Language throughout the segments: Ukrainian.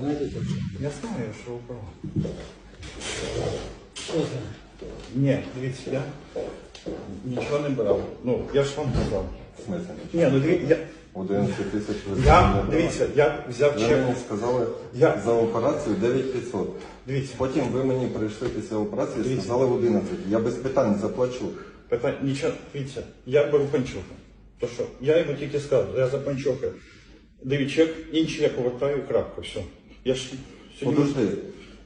Знаєте точно? Я знаю, що ви. Що це? Ні, дивіться, я нічого не брав. Ну, я ж вам казав. В смислі? Ні, ну дивіться, я, 11 тисяч ви я дивіться, я взяв Ви чек. мені сказали Я- за операцію 9500. Дивіться, Потім ви мені прийшли після операції і Дивіться. сказали 11. Я без питань заплачу. питання, нічого, дивіться, я беру панчохи. То що, я йому тільки сказав, я за панчохи. Дивіться, чек, інший я повертаю, крапка, все. Я ж сьогодні- Подожди,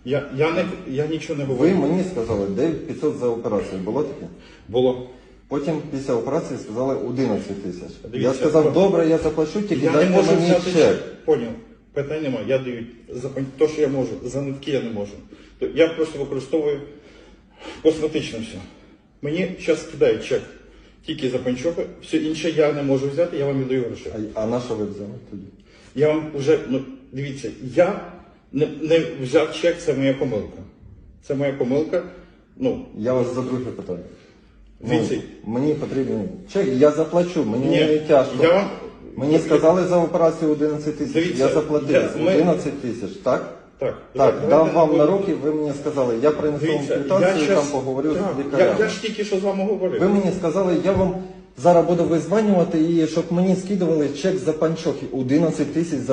Я, я, не, я нічого не ви говорю. мені сказали 9500 за операцію. Було таке? Було. Потім після операції сказали 11 тисяч. Я Дивіться, сказав, про- добре, я заплачу, тільки Я не дайте можу мені взяти чек. Поняв. Питань немає. Я даю за то, що я можу. За нитки я не можу. То Я просто використовую косметично все. Мені зараз кидають чек тільки за панчохи, все інше я не можу взяти, я вам віддаю гроші. А, а на що ви взяли тоді? Я вам вже, ну, дивіться, я не, не взяв чек, це моя помилка. Це моя помилка. Ну, Я вас за друге питаю. Ну, мені потрібен чек, я заплачу, мені Ні, не тяжко. я вам- Мені сказали за операцію 11 тисяч, Дивіться, я заплатив я- ми- 11 тисяч, так? Так. Так, давайте дав вам на руки, ви мені сказали, я принесу вам Дивіться, я квитанцію, щас- там поговорю так, з я, я ж тільки що з вами говорив. Ви мені сказали, я вам зараз буду визванювати і щоб мені скидували чек за панчохи 11 тисяч за